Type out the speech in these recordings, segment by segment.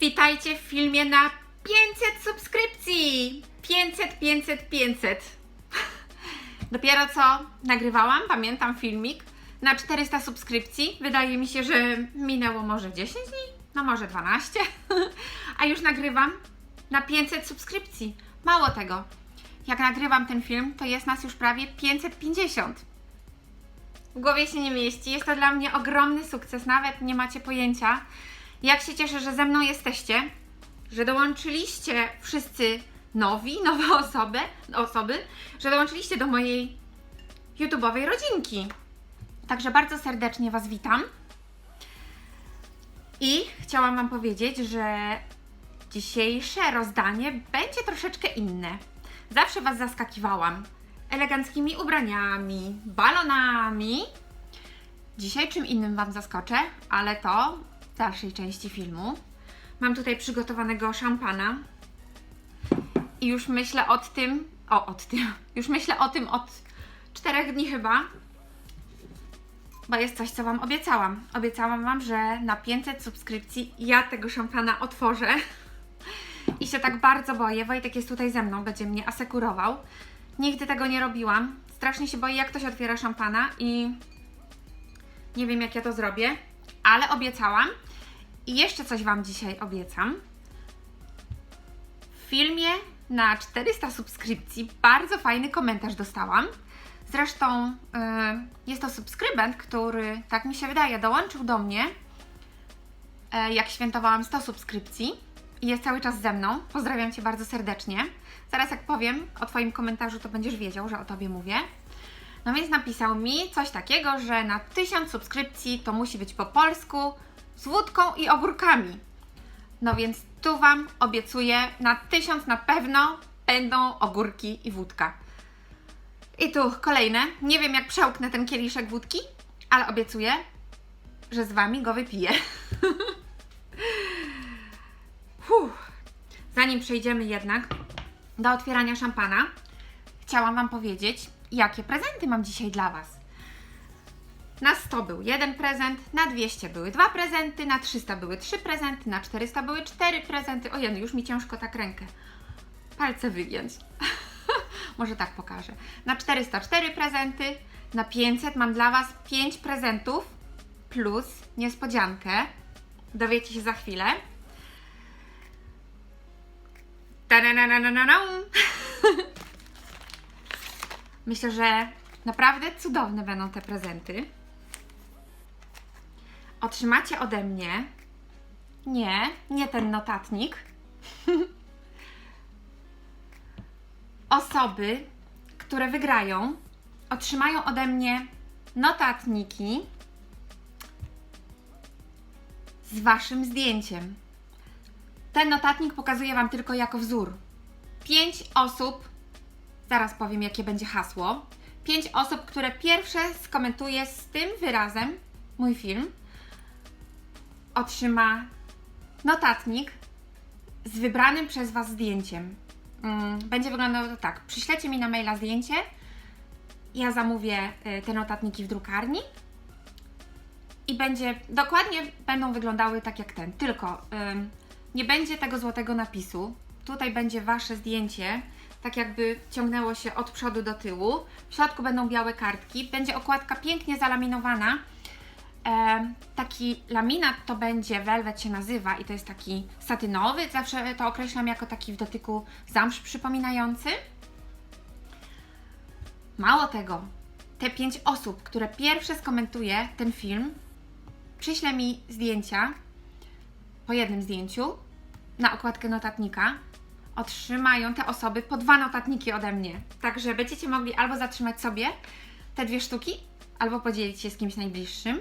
Witajcie w filmie na 500 subskrypcji! 500, 500, 500. Dopiero co nagrywałam, pamiętam filmik, na 400 subskrypcji. Wydaje mi się, że minęło może 10 dni, no może 12, a już nagrywam na 500 subskrypcji. Mało tego, jak nagrywam ten film, to jest nas już prawie 550. W głowie się nie mieści. Jest to dla mnie ogromny sukces, nawet nie macie pojęcia, jak się cieszę, że ze mną jesteście, że dołączyliście wszyscy nowi, nowe osoby, osoby, że dołączyliście do mojej YouTube'owej rodzinki. Także bardzo serdecznie Was witam. I chciałam Wam powiedzieć, że dzisiejsze rozdanie będzie troszeczkę inne. Zawsze Was zaskakiwałam eleganckimi ubraniami, balonami. Dzisiaj czym innym Wam zaskoczę, ale to w dalszej części filmu. Mam tutaj przygotowanego szampana i już myślę o tym, o, od tym, już myślę o tym od czterech dni chyba, bo jest coś, co Wam obiecałam. Obiecałam Wam, że na 500 subskrypcji ja tego szampana otworzę. I się tak bardzo boję. Wojtek jest tutaj ze mną, będzie mnie asekurował. Nigdy tego nie robiłam. Strasznie się boję, jak ktoś otwiera szampana i nie wiem, jak ja to zrobię, ale obiecałam. I jeszcze coś Wam dzisiaj obiecam. W filmie na 400 subskrypcji bardzo fajny komentarz dostałam. Zresztą yy, jest to subskrybent, który, tak mi się wydaje, dołączył do mnie, e, jak świętowałam 100 subskrypcji i jest cały czas ze mną. Pozdrawiam Cię bardzo serdecznie. Zaraz jak powiem o Twoim komentarzu, to będziesz wiedział, że o Tobie mówię. No więc napisał mi coś takiego, że na 1000 subskrypcji to musi być po polsku z wódką i ogórkami. No więc tu Wam obiecuję, na 1000 na pewno będą ogórki i wódka. I tu kolejne. Nie wiem jak przełknę ten kieliszek wódki, ale obiecuję, że z Wami go wypiję. Zanim przejdziemy jednak do otwierania szampana, chciałam Wam powiedzieć, jakie prezenty mam dzisiaj dla Was. Na 100 był jeden prezent, na 200 były dwa prezenty, na 300 były trzy prezenty, na 400 były cztery prezenty. Ojej, już mi ciężko tak rękę. Palce wygiąć. Może tak pokażę. Na 404 prezenty, na 500 mam dla Was 5 prezentów plus niespodziankę. Dowiecie się za chwilę. Ta-na-na-na-na-na. Myślę, że naprawdę cudowne będą te prezenty. Otrzymacie ode mnie nie, nie ten notatnik. Osoby, które wygrają, otrzymają ode mnie notatniki z Waszym zdjęciem. Ten notatnik pokazuję Wam tylko jako wzór. Pięć osób, zaraz powiem jakie będzie hasło. Pięć osób, które pierwsze skomentuje z tym wyrazem mój film, otrzyma notatnik z wybranym przez Was zdjęciem. Mm, Będzie wyglądało to tak. Przyślecie mi na maila zdjęcie, ja zamówię y, te notatniki w drukarni i będzie, dokładnie będą wyglądały tak jak ten, tylko nie będzie tego złotego napisu. Tutaj będzie Wasze zdjęcie, tak jakby ciągnęło się od przodu do tyłu. W środku będą białe kartki, będzie okładka pięknie zalaminowana. E, taki laminat to będzie, velvet się nazywa i to jest taki satynowy, zawsze to określam jako taki w dotyku zamsz przypominający. Mało tego, te pięć osób, które pierwsze skomentuje ten film, przyśle mi zdjęcia po jednym zdjęciu na okładkę notatnika. Otrzymają te osoby po dwa notatniki ode mnie. Także będziecie mogli albo zatrzymać sobie te dwie sztuki, albo podzielić się z kimś najbliższym.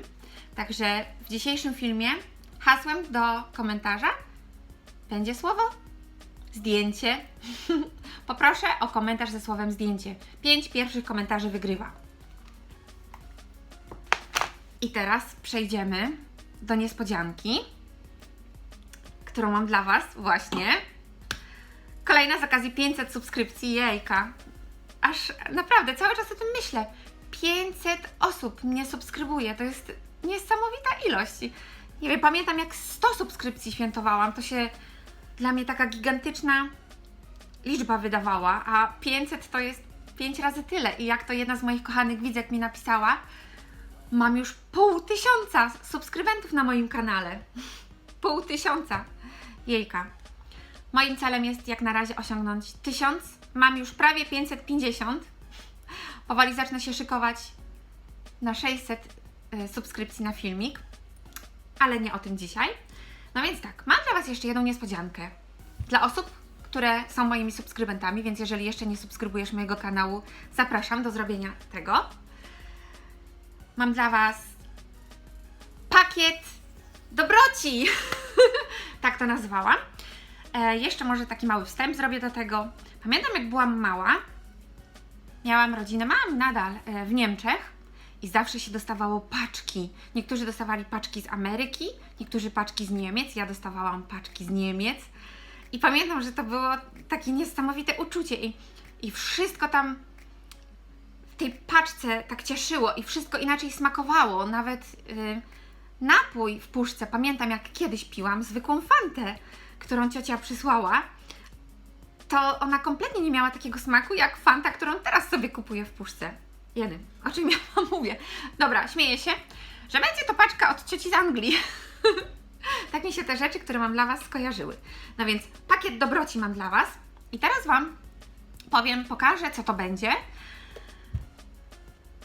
Także w dzisiejszym filmie hasłem do komentarza będzie słowo zdjęcie. Poproszę o komentarz ze słowem zdjęcie. Pięć pierwszych komentarzy wygrywa. I teraz przejdziemy do niespodzianki, którą mam dla Was właśnie. Kolejna z okazji 500 subskrypcji, jejka. Aż naprawdę cały czas o tym myślę. 500 osób mnie subskrybuje, to jest niesamowita ilość. Nie wiem, pamiętam jak 100 subskrypcji świętowałam. To się dla mnie taka gigantyczna liczba wydawała, a 500 to jest 5 razy tyle. I jak to jedna z moich kochanych widzek mi napisała, mam już pół tysiąca subskrybentów na moim kanale. Pół tysiąca. Jejka. Moim celem jest jak na razie osiągnąć 1000. Mam już prawie 550. Powoli zacznę się szykować na 600 y, subskrypcji na filmik, ale nie o tym dzisiaj. No więc tak, mam dla Was jeszcze jedną niespodziankę. Dla osób, które są moimi subskrybentami, więc jeżeli jeszcze nie subskrybujesz mojego kanału, zapraszam do zrobienia tego. Mam dla Was pakiet dobroci. tak to nazwałam. E, jeszcze może taki mały wstęp zrobię do tego. Pamiętam, jak byłam mała, miałam rodzinę, mam nadal e, w Niemczech i zawsze się dostawało paczki. Niektórzy dostawali paczki z Ameryki, niektórzy paczki z Niemiec, ja dostawałam paczki z Niemiec. I pamiętam, że to było takie niesamowite uczucie i, i wszystko tam w tej paczce tak cieszyło i wszystko inaczej smakowało. Nawet y, napój w puszce, pamiętam jak kiedyś piłam zwykłą fantę, którą ciocia przysłała. To ona kompletnie nie miała takiego smaku jak fanta, którą teraz sobie kupuję w puszce. Jeden. O czym ja wam mówię? Dobra, śmieję się, że będzie to paczka od cioci z Anglii. tak mi się te rzeczy, które mam dla Was skojarzyły. No więc pakiet dobroci mam dla Was i teraz Wam powiem, pokażę, co to będzie.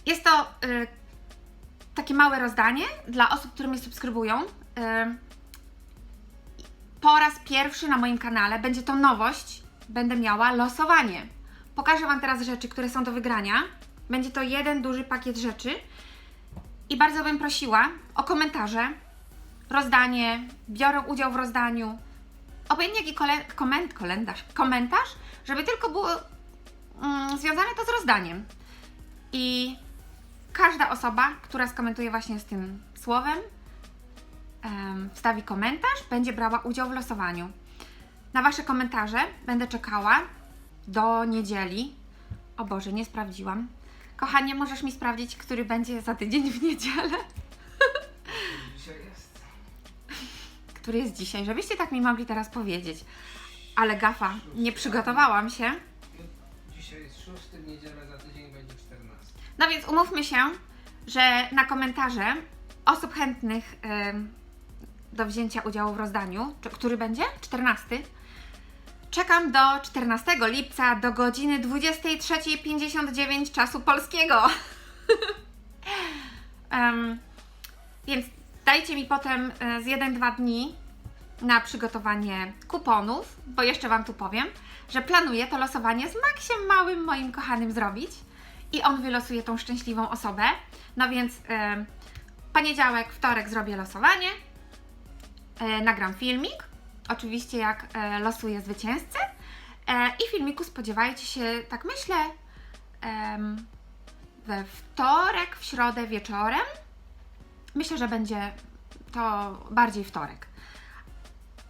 Jest to y, takie małe rozdanie dla osób, które mnie subskrybują. Y, po raz pierwszy na moim kanale będzie to nowość. Będę miała losowanie. Pokażę Wam teraz rzeczy, które są do wygrania. Będzie to jeden duży pakiet rzeczy. I bardzo bym prosiła o komentarze, rozdanie, biorę udział w rozdaniu. Obojętnie jaki kole, koment, kalendarz, komentarz, żeby tylko było mm, związane to z rozdaniem. I każda osoba, która skomentuje właśnie z tym słowem, em, wstawi komentarz, będzie brała udział w losowaniu. Na Wasze komentarze będę czekała do niedzieli. O Boże, nie sprawdziłam. Kochanie, możesz mi sprawdzić, który będzie za tydzień w niedzielę? Dzisiaj jest. Który jest dzisiaj, żebyście tak mi mogli teraz powiedzieć. Ale gafa, nie przygotowałam się. Dzisiaj jest szósty, w niedzielę za tydzień będzie 14. No więc umówmy się, że na komentarze osób chętnych em, do wzięcia udziału w rozdaniu, który będzie? 14. Czekam do 14 lipca do godziny 23.59 czasu polskiego. Em, więc dajcie mi potem e, z 1-2 dni na przygotowanie kuponów, bo jeszcze Wam tu powiem, że planuję to losowanie z Maksiem Małym, moim kochanym, zrobić i on wylosuje tą szczęśliwą osobę. No więc e, poniedziałek, wtorek zrobię losowanie, nagram filmik, oczywiście jak e, losuję zwycięzcę e, i filmiku spodziewajcie się, tak myślę, we wtorek, w środę wieczorem. Myślę, że będzie to bardziej wtorek.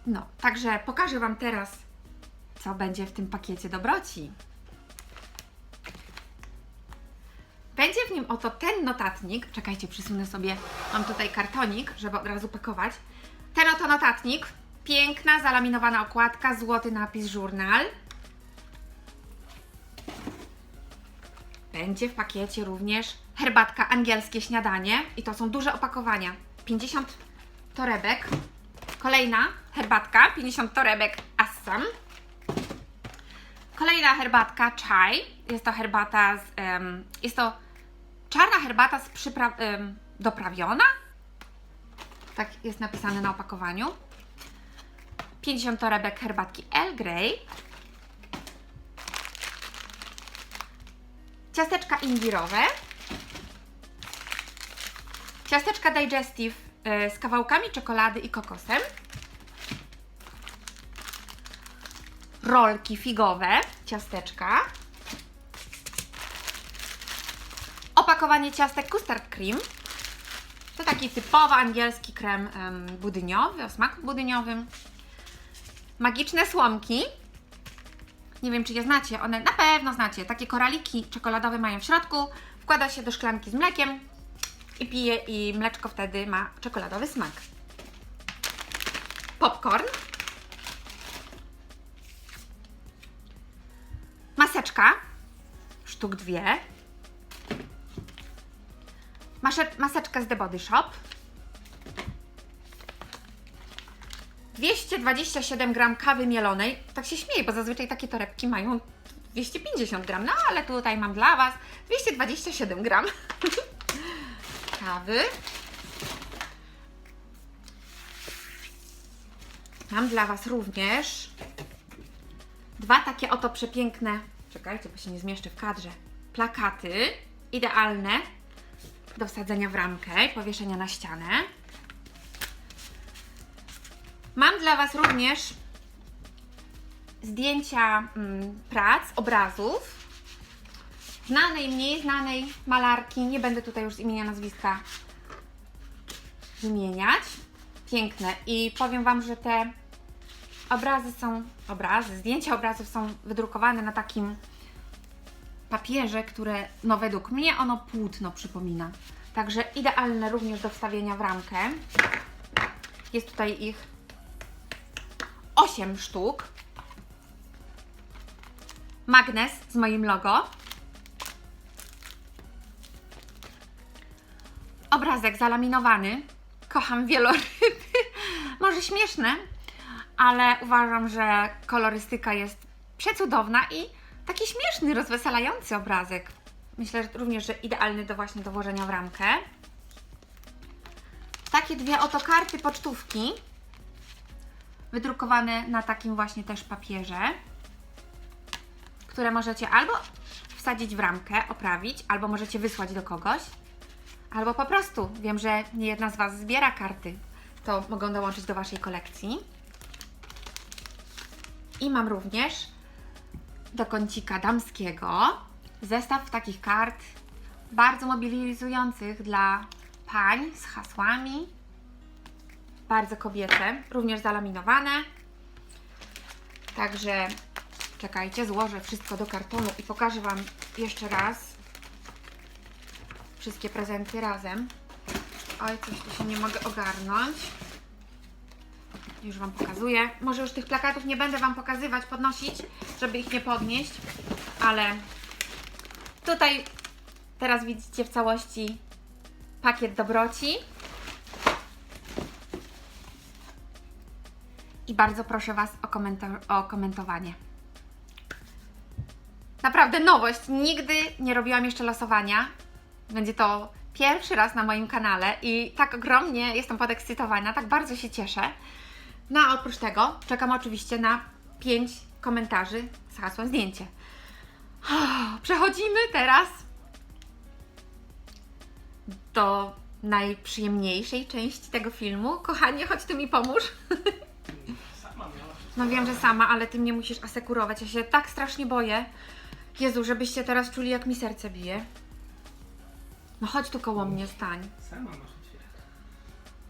No, także pokażę Wam teraz, co będzie w tym pakiecie dobroci. Będzie w nim oto ten notatnik. Czekajcie, przysunę sobie. Mam tutaj kartonik, żeby od razu pakować. Ten oto notatnik. Piękna, zalaminowana okładka, złoty napis żurnal. Będzie w pakiecie również herbatka angielskie śniadanie i to są duże opakowania. 50 torebek. Kolejna herbatka, 50 torebek Assam. Kolejna herbatka chai. Jest to herbata z, em, jest to czarna herbata z em, doprawiona. Tak jest napisane na opakowaniu. 50 torebek herbatki Earl Grey. Ciasteczka imbirowe. Ciasteczka digestive y, z kawałkami czekolady i kokosem. Rolki figowe, ciasteczka. Opakowanie ciastek custard cream. To taki typowy angielski krem em, budyniowy, o smaku budyniowym. Magiczne słomki. Nie wiem, czy je znacie. One na pewno znacie. Takie koraliki czekoladowe mają w środku. Wkłada się do szklanki z mlekiem i pije i mleczko wtedy ma czekoladowy smak. popcorn, maseczka, sztuk dwie, maseczka z The Body Shop, 227 gram kawy mielonej. Tak się śmieję, bo zazwyczaj takie torebki mają 250 gram, no ale tutaj mam dla Was 227 gram kawy. Mam dla Was również dwa takie oto przepiękne, czekajcie, bo się nie zmieszczę w kadrze, plakaty idealne do wsadzenia w ramkę i powieszenia na ścianę. Mam dla Was również zdjęcia mm, prac, obrazów znanej, mniej znanej malarki. Nie będę tutaj już z imienia, nazwiska wymieniać. Piękne. I powiem Wam, że te obrazy są, obrazy, zdjęcia obrazów są wydrukowane na takim papierze, które, no według mnie, ono płótno przypomina. Także idealne również do wstawienia w ramkę. Jest tutaj ich 8 sztuk. Magnes z moim logo. Obrazek zalaminowany. Kocham wieloryby. Może śmieszne, ale uważam, że kolorystyka jest przecudowna i taki śmieszny, rozweselający obrazek. Myślę że również, że idealny do właśnie do włożenia w ramkę. Takie dwie oto karty pocztówki wydrukowane na takim właśnie też papierze, które możecie albo wsadzić w ramkę, oprawić, albo możecie wysłać do kogoś, albo po prostu, wiem, że nie jedna z Was zbiera karty, to mogą dołączyć do Waszej kolekcji. I mam również do kącika damskiego zestaw takich kart bardzo mobilizujących dla pań z hasłami, bardzo kobiece, również zalaminowane. Także czekajcie, złożę wszystko do kartonu i pokażę Wam jeszcze raz wszystkie prezenty razem. Oj, coś tu się nie mogę ogarnąć. Już Wam pokazuję. Może już tych plakatów nie będę Wam pokazywać, podnosić, żeby ich nie podnieść, ale tutaj teraz widzicie w całości pakiet dobroci. I bardzo proszę Was o, komento- o komentowanie. Naprawdę nowość. Nigdy nie robiłam jeszcze losowania. Będzie to pierwszy raz na moim kanale i tak ogromnie jestem podekscytowana, tak bardzo się cieszę. No a oprócz tego czekam oczywiście na 5 komentarzy z hasłem zdjęcie. Przechodzimy teraz do najprzyjemniejszej części tego filmu. Kochanie, chodź tu mi pomóż. No wiem, że sama, ale ty mnie musisz asekurować. Ja się tak strasznie boję. Jezu, żebyście teraz czuli, jak mi serce bije. No chodź tu koło mnie, stań. Sama masz otwierać.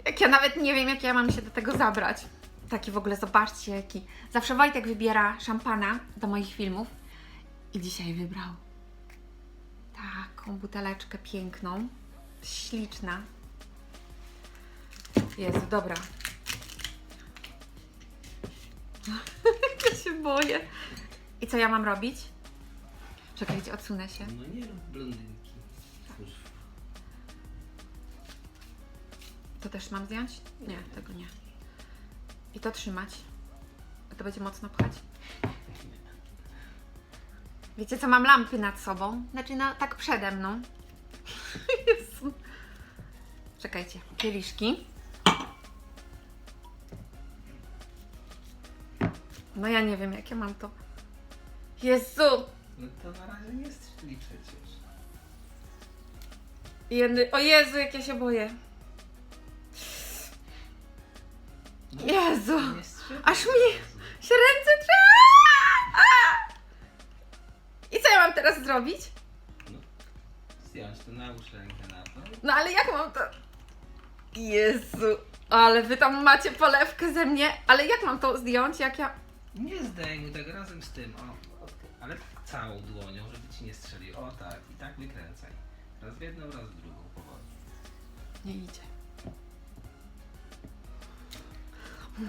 Jak ja nawet nie wiem, jak ja mam się do tego zabrać. Taki w ogóle, zobaczcie, jaki. Zawsze Wojtek wybiera szampana do moich filmów. I dzisiaj wybrał taką buteleczkę piękną. Śliczna. Jezu, dobra. ja się boję. I co ja mam robić? Czekajcie, odsunę się. No nie rób blondynki. To też mam zdjąć? Nie, tego nie. I to trzymać. To będzie mocno pchać. Wiecie co, mam lampy nad sobą. Znaczy, no tak przede mną. Jezu. Czekajcie, kieliszki. No ja nie wiem, jak ja mam to. Jezu! No to na razie nie. Jedy... O Jezu, jak ja się boję. Jezu! Aż mi się ręce trzeba! I co ja mam teraz zrobić? No, zdjąć to, nałóż rękę na to. No ale jak mam to? Jezu, ale wy tam macie polewkę ze mnie, ale jak mam to zdjąć, jak ja... Nie zdejmuj tak razem z tym, o. Ale całą dłonią, żeby ci nie strzelił. O tak, i tak wykręcaj. Raz w jedną, raz w drugą powoli. Nie idzie.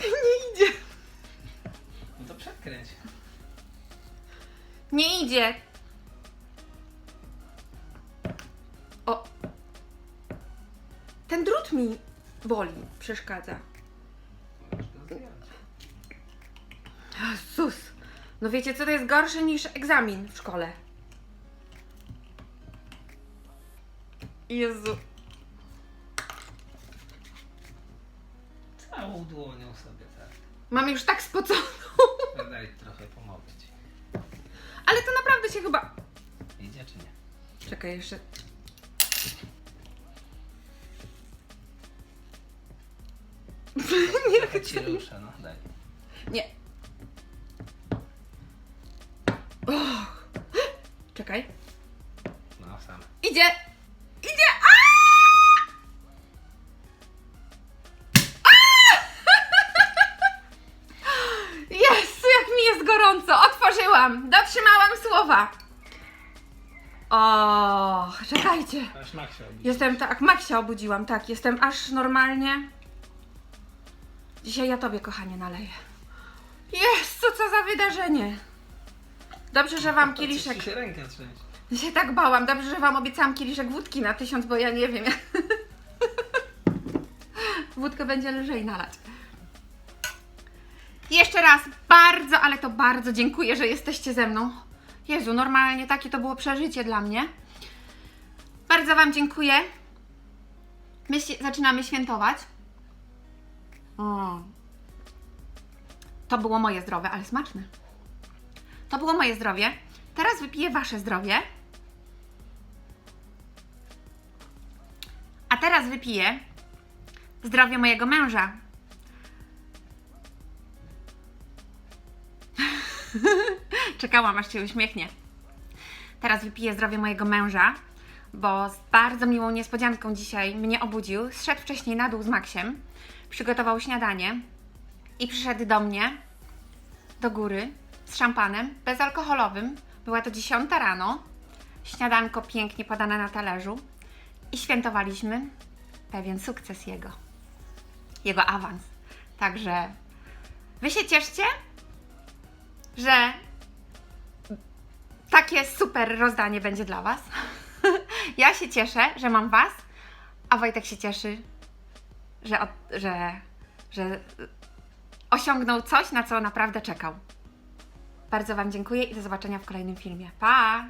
Nie idzie. No to przekręć. Nie idzie. O. Ten drut mi boli, przeszkadza. Możesz go zdjąć. Jezus. No wiecie co, to jest gorsze niż egzamin w szkole. Jezu. Dłonią sobie tak. Mam już tak spoconą. Daj trochę pomogę ci. Ale to naprawdę się chyba... Idzie czy nie? Czekaj jeszcze. nie Trochę ci rusza, no daj. Nie. Och. Czekaj. No sam. Idzie! Idzie! Otworzyłam! Dotrzymałam słowa! O, czekajcie. Aż się. Jestem tak, Maksia obudziłam, tak, jestem aż normalnie. Dzisiaj ja tobie, kochanie, naleję. Jezu, co za wydarzenie! Dobrze, że wam kieliszek. Ci się rękę trzęsie. Ja się tak bałam. Dobrze, że wam obiecałam kieliszek wódki na tysiąc, bo ja nie wiem. Wódkę będzie lżej nalać. Jeszcze raz bardzo, ale to bardzo dziękuję, że jesteście ze mną. Jezu, normalnie takie to było przeżycie dla mnie. Bardzo Wam dziękuję. My zaczynamy świętować. O. To było moje zdrowe, ale smaczne. To było moje zdrowie. Teraz wypiję Wasze zdrowie. A teraz wypiję zdrowie mojego męża. Czekałam, aż się uśmiechnie. Teraz wypiję zdrowie mojego męża, bo z bardzo miłą niespodzianką dzisiaj mnie obudził. Zszedł wcześniej na dół z Maksiem, przygotował śniadanie i przyszedł do mnie do góry z szampanem bezalkoholowym. Była to 10 rano. Śniadanko pięknie podane na talerzu i świętowaliśmy pewien sukces jego. Jego awans. Także wy się cieszcie, że takie super rozdanie będzie dla Was. ja się cieszę, że mam Was, a Wojtek się cieszy, że, że, że osiągnął coś, na co naprawdę czekał. Bardzo Wam dziękuję i do zobaczenia w kolejnym filmie. Pa!